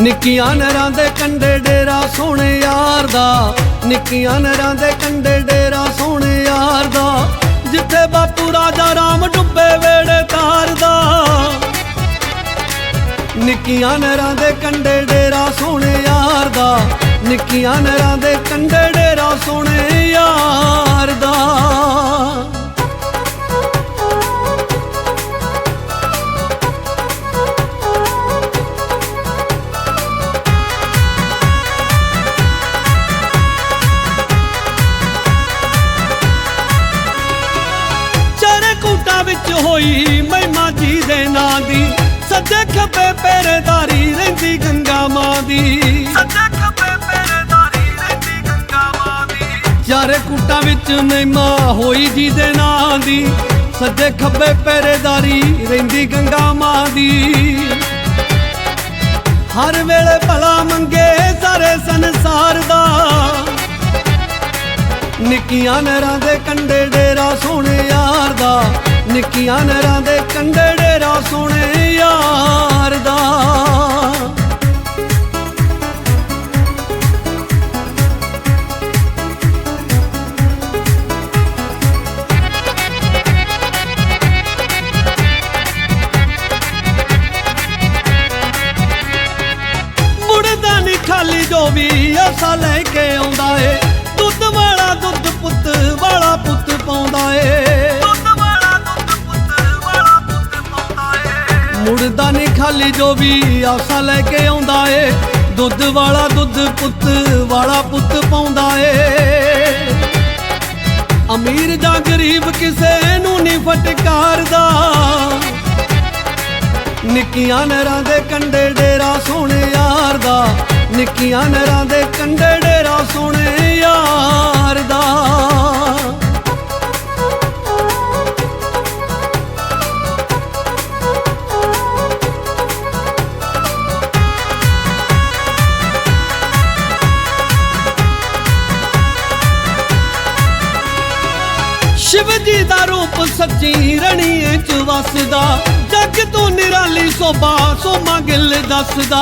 ਨਿੱਕੀਆਂ ਨਰਾਂ ਦੇ ਕੰਡੇ ਡੇਰਾ ਸੋਹਣੇ ਯਾਰ ਦਾ। ਨਿੱਕੀਆਂ ਨਰਾਂ ਦੇ ਕੰਡੇ ਡੇਰਾ ਸੋਹਣੇ ਯਾਰ ਦਾ। ਜਿੱਥੇ ਬਾਪੂ ਰਾਜਾ ਰਾਮ ਡੁੱਬੇ ਵੇੜੇ ਤਾਰਦਾ ਨਿੱਕੀਆਂ ਨਰਾਂ ਦੇ ਕੰਡੇ ਡੇਰਾ ਸੋਹਣੇ ਯਾਰ ਦਾ। ਨਿੱਕੀਆਂ ਨਰਾਂ ਦੇ ਕੰਡੇ ਡੇਰਾ ਸੋਹਣੇ ਯਾਰ ਦਾ। ਹੋਈ ਮਹਿਮਾ ਜੀ ਦੇ ਨਾਂ ਦੀ। ਸੱਜੇ ਖੱਬੇ ਪਹਿਰੇਦਾਰੀ ਰਹਿੰਦੀ ਗੰਗਾ ਮਾਂ ਦੀ। ਸੱਜੇ ਖੱਬੇ ਪਹਿਰੇਦਾਰੀ ਰਹਿੰਦੀ ਗੰਗਾ ਮਾਂ ਦੀ। ਚਾਰੇ ਕੂਟਾਂ ਵਿੱਚ ਮਹਿਮਾ ਹੋਈ ਜੀ ਦੇ ਨਾਂ ਦੀ। ਸੱਜੇ ਖੱਬੇ ਪਹਿਰੇਦਾਰੀ ਰਹਿੰਦੀ ਗੰਗਾ ਮਾਂ ਦੀ। ਹਰ ਵੇਲੇ ਭਲਾ ਮੰਗੇ ਸਾਰੇ ਸੰਸਾਰ ਦਾ। ਨਿੱਕੀਆਂ ਨਰਾਂ ਦੇ ਕੰਡੇ ਡੇਰਾ ਸੋਹਣੇ ਯਾਰ ਦਾ। ਨਿੱਕੀਆਂ ਨਹਿਰਾਂ ਦੇ ਕੰਡੇ ਡੇਰਾ ਸੋਹਣੇ ਯਾਰ ਦਾ। ਮੁੜਦਾ ਨਹੀਂ ਖਾਲੀ ਜੋ ਵੀ ਅਸਾ ਲੈ ਕੇ ਆਉਂਦਾ ਏ। ਨਹੀਂ ਖਾਲੀ ਜੋ ਵੀ ਆਸਾ ਲੈ ਕੇ ਆਉਂਦਾ ਏ, ਦੁੱਧ ਵਾਲਾ ਦੁੱਧ ਪੁੱਤ ਵਾਲਾ ਪੁੱਤ ਪਾਉਂਦਾ ਏ। ਅਮੀਰ ਜਾਂ ਗਰੀਬ ਕਿਸੇ ਨੂੰ ਨਹੀਂ ਫਟਕਾਰਦਾ। ਨਿੱਕੀਆਂ ਨਰਾਂ ਦੇ ਕੰਡੇ ਡੇਰਾ ਸੋਹਣੇ ਯਾਰ ਦਾ ਨਿੱਕੀਆਂ ਨਰਾਂ ਦੇ ਕੰਡੇ ਡੇਰਾ ਸੋਹਣੇ ਯਾਰ ਦਾ ਸ਼ਿਵ ਜੀ ਦਾ ਰੂਪ ਸੱਚੀ ਰਣੀਏ ਚ ਵਸਦਾ। ਜੱਗ ਤੂੰ ਨਿਰਾਲੀ ਸੋਭਾ ਸੋਮਾ ਗਿੱਲ ਦੱਸਦਾ।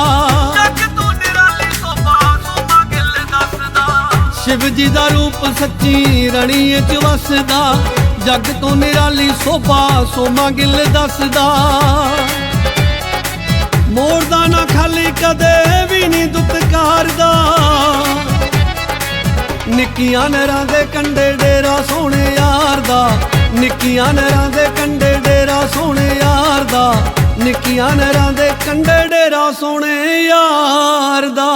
ਜੱਗ ਤੂੰ ਨਿਰਾਲੀ ਸੋਭਾ ਸੋਮਾ ਗਿੱਲ ਦੱਸਦਾ। ਸ਼ਿਵ ਜੀ ਦਾ ਰੂਪ ਸੱਚੀ ਰਣੀਏ ਚ ਵਸਦਾ। ਜੱਗ ਤੂੰ ਨਿਰਾਲੀ ਸੋਭਾ ਸੋਮਾ ਗਿੱਲ ਦੱਸਦਾ। ਮੋੜਦਾ ਨਾ ਖਾਲੀ ਕਦੇ ਵੀ ਨਹੀਂ ਦੁੱਤਕਾਰਦਾ। ਨਿੱਕੀਆਂ ਨਰਾਂ ਦੇ ਕੰਡੇ ਦਾ ਨਿੱਕੀਆਂ ਨਰਾਂ ਦੇ ਕੰਡੇ ਡੇਰਾ ਸੋਹਣੇ ਯਾਰ ਦਾ। ਨਿੱਕੀਆਂ ਨਰਾਂ ਦੇ ਕੰਡੇ ਡੇਰਾ ਸੋਹਣੇ ਯਾਰ ਦਾ।